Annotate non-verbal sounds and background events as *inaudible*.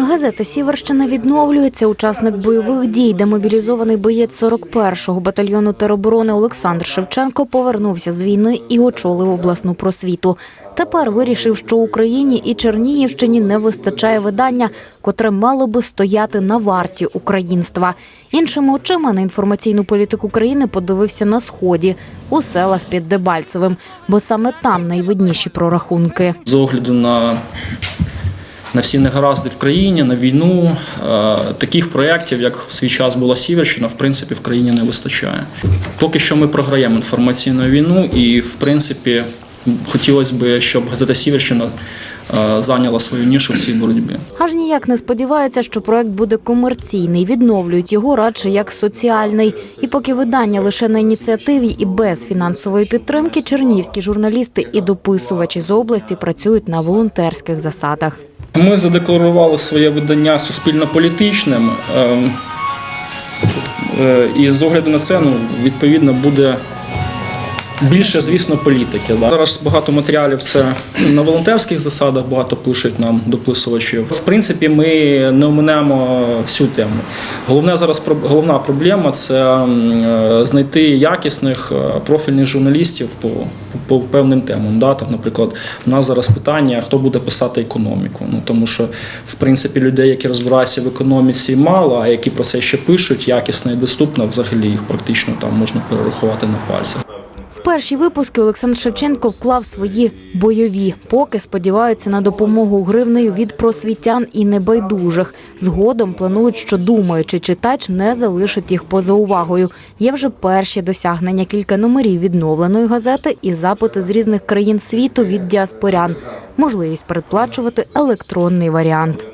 Газета Сіверщина відновлюється. Учасник бойових дій, демобілізований боєць 41-го батальйону тероборони Олександр Шевченко повернувся з війни і очолив обласну просвіту. Тепер вирішив, що Україні і Чернігівщині не вистачає видання, котре мало би стояти на варті українства. Іншими очима на інформаційну політику країни подивився на сході у селах під Дебальцевим, бо саме там найвидніші прорахунки. з огляду на, на всі негаразди в країні, на війну, е, таких проєктів, як в свій час була Сіверщина, в принципі, в країні не вистачає. Поки що ми програємо інформаційну війну, і в принципі хотілося б, щоб газета Сіверщина е, зайняла свою нішу в цій боротьбі. Аж ніяк не сподівається, що проект буде комерційний. Відновлюють його радше як соціальний. І поки видання лише на ініціативі і без фінансової підтримки, чернігівські журналісти і дописувачі з області працюють на волонтерських засадах. Ми задекларували своє видання суспільно-політичним. ем, е, І з огляду на це, ну, відповідно, буде більше, звісно, політики. Зараз багато матеріалів це *clears throat* на волонтерських засадах, багато пишуть нам дописувачів. В принципі, ми не оминемо всю тему. Головне зараз головна проблема це е, знайти якісних е, профільних журналістів по, по певним темам. Да? Так, наприклад, у нас зараз питання, хто буде писати економіку. Ну тому що в принципі людей, які розбираються в економіці, мало, а які про це ще пишуть, якісно і доступно, взагалі їх практично там можна перерахувати на пальцях. Перші випуски Олександр Шевченко вклав свої бойові, поки сподіваються на допомогу гривнею від просвітян і небайдужих. Згодом планують, що думаючий читач не залишить їх поза увагою. Є вже перші досягнення кілька номерів відновленої газети і запити з різних країн світу від діаспорян. Можливість передплачувати електронний варіант.